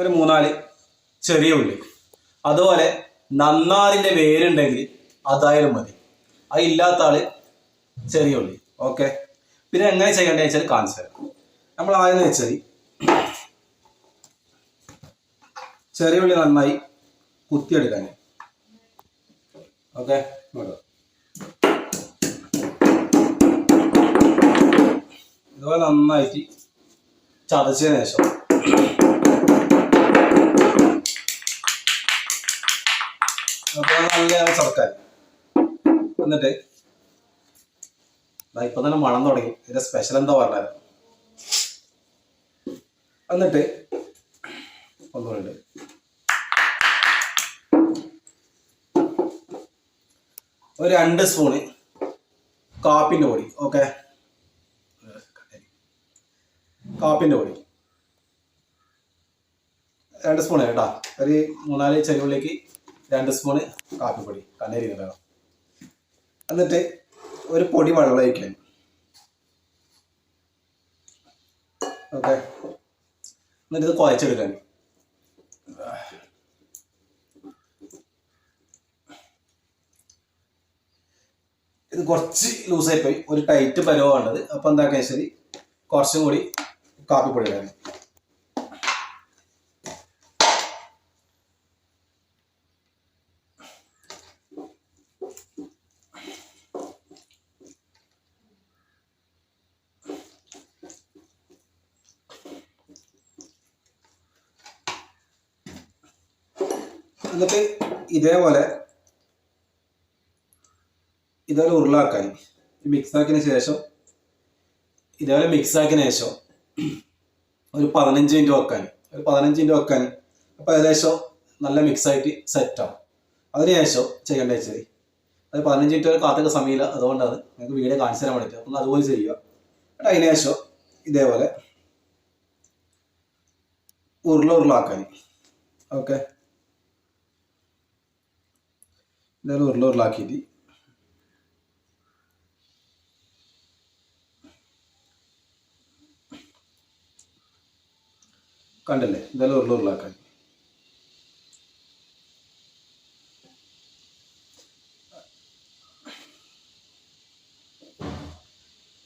ഒരു മൂന്നാൽ ചെറിയ ഉള്ളി. അതുപോലെ നന്നാറിന്റെ വേരുണ്ടെങ്കിൽ അതായാലും മതി. അത് ഇല്ലാത്ത ആൾ ചെറിയ ഉള്ളി. ഓക്കെ പിന്നെ എങ്ങനെ ചെയ്യേണ്ടത് വെച്ചാൽ കാണിച്ചു തരാം. നമ്മൾ ആദ്യം വെച്ചാൽ ചെറിയ ഉള്ളി നന്നായി കുത്തിയെടുക്കാൻ ഓക്കെ ഇതുപോലെ നന്നായിട്ട് ചതച്ചതിന് ശേഷം അപ്പോൾ ചടക്കാൻ എന്നിട്ട് ഇപ്പൊ തന്നെ മണം തുടങ്ങി. ഇതിന്റെ സ്പെഷ്യൽ എന്താ പറഞ്ഞത്? എന്നിട്ട് ഒന്നുകൂടെ ഒരു രണ്ട് സ്പൂണ് കാപ്പിന്റെ പൊടി ഓക്കെ കാപ്പിന്റെ പൊടി. രണ്ട് സ്പൂണ് കേട്ടോ. ഒരു മൂന്നാൽ ചെരുവിലേക്ക് രണ്ട് സ്പൂണ് കാപ്പിപ്പൊടി കണ്ണേരി വേണം. എന്നിട്ട് ഒരു പൊടി വെള്ളം ഒഴിക്കാൻ ഓക്കെ. എന്നിട്ട് ഇത് കുഴച്ചെടുക്കാൻ ഇത് കുറച്ച് ലൂസായി പോയി ഒരു ടൈറ്റ് പരുവാണത് അപ്പോൾ എന്താക്കാൻ ശരി കുറച്ചും കൂടി കാപ്പിപ്പൊടി ഇടാൻ എന്നിട്ട് ഇതേപോലെ ഇതേപോലെ ഉരുളാക്കാൻ മിക്സ് ആക്കിയതിന് ശേഷം ഇതേപോലെ മിക്സ് ആക്കിയതിന് ശേഷം ഒരു പതിനഞ്ച് മിനിറ്റ് വെക്കാൻ. ഒരു പതിനഞ്ച് മിനിറ്റ് വെക്കാൻ. അപ്പോൾ ഏകദേശം നല്ല മിക്സ് ആയിട്ട് സെറ്റ് ആവും. അതിനുശേഷം ചെയ്യേണ്ട വെച്ചാൽ അത് പതിനഞ്ച് മിനിറ്റ് വരെ കാത്തൊക്കെ സമയമില്ല. അതുകൊണ്ടാണ് നിങ്ങൾക്ക് വീഡിയോ കാണിച്ചു തരാൻ വേണ്ടിയിട്ട്. അപ്പം അതുപോലെ ചെയ്യുക. എന്നിട്ട് അതിന് ശേഷം ഇതേപോലെ ഉരുള ഉരുളാക്കാൻ ഓക്കെ ഇതേപോലെ ഉരുള ഉരുളാക്കിയിട്ട് കണ്ടല്ലേ? എന്തായാലും ഉരുള ഉരുളാക്കാൻ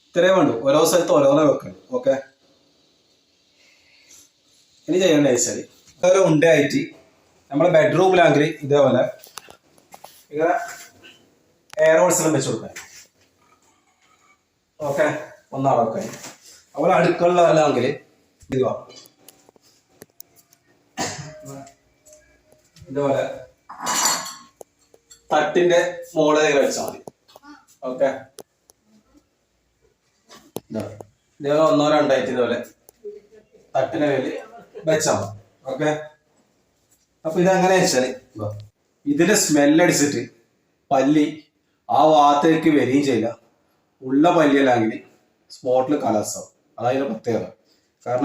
ഇത്രയും വേണ്ടു. ഓരോ സ്ഥലത്ത് ഓരോന്നേ വെക്കണം ഓക്കെ? ഇനി ചെയ്യേണ്ട വെച്ചാൽ ഓരോ ഉണ്ടായിട്ട് നമ്മുടെ ബെഡ്റൂമിലാണെങ്കിൽ ഇതേപോലെ ഇങ്ങനെ എയർ വെച്ച് കൊടുക്കാൻ ഓക്കെ ഒന്നാണ് വെക്കാൻ അതുപോലെ അടുക്കളയിലാണെങ്കിൽ ഇത് ഇതുപോലെ തട്ടിന്റെ മുകളിൽ വെച്ചാൽ മതി. ഓക്കെ ഇതേപോലെ ഒന്നോ രണ്ടായിട്ട് ഇതുപോലെ തട്ടിന്റെ മേലിൽ വെച്ചാൽ മതി. ഓക്കെ അപ്പൊ ഇതെങ്ങനെ വെച്ചാൽ ഇതാ, ഇതിന്റെ സ്മെല്ലടിച്ചിട്ട് പല്ലി ആ ഭാഗത്തേക്ക് വരികയും ചെയ്യില്ല. ഉള്ള പല്ലിയല്ലെങ്കിൽ സ്പോട്ടിൽ കലാസാവും അതായത് പ്രത്യേകത.